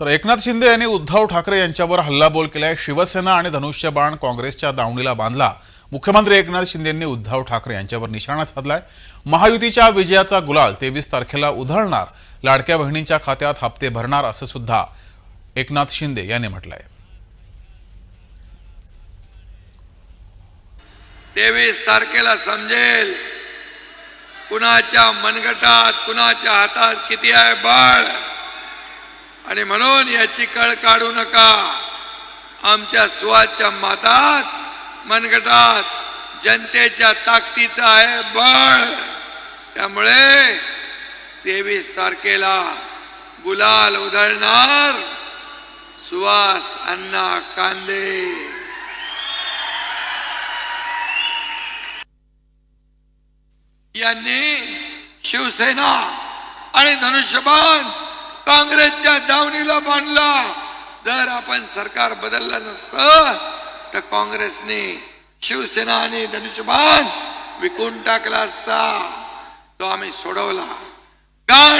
तर एकनाथ शिंदे यांनी उद्धव ठाकरे यांच्यावर हल्लाबोल केलाय. शिवसेना आणि धनुष्यबाण काँग्रेसच्या दावणीला बांधला. मुख्यमंत्री एकनाथ शिंदेंनी उद्धव ठाकरे यांच्यावर निशाणा साधलाय. महायुतीच्या विजयाचा गुलाल तेवीस तारखेला उधळणार. लाडक्या बहिणींच्या खात्यात हप्ते भरणार असं सुद्धा एकनाथ शिंदे यांनी म्हटलंय. तेवीस तारखेला समजेल कुणाच्या मनगटात कुणाच्या हातात किती आहे बाळ? आणि म्हणून याची कळ काढू नका. आमच्या सुवाच्या मातात मनगटात जनतेच्या ताकदीचं आहे बळ. त्यामुळे तेवीस तारखेला गुलाल उधळणार सुवास अण्णा कांदे. यांनी शिवसेना आणि धनुष्यबाण काँग्रेसच्या दावणीला बांधला. जर आपण सरकार बदललं नसतं तर काँग्रेसने शिवसेना आणि धनुष्यबाण विकून टाकला असता. तो आम्ही सोडवला. कारण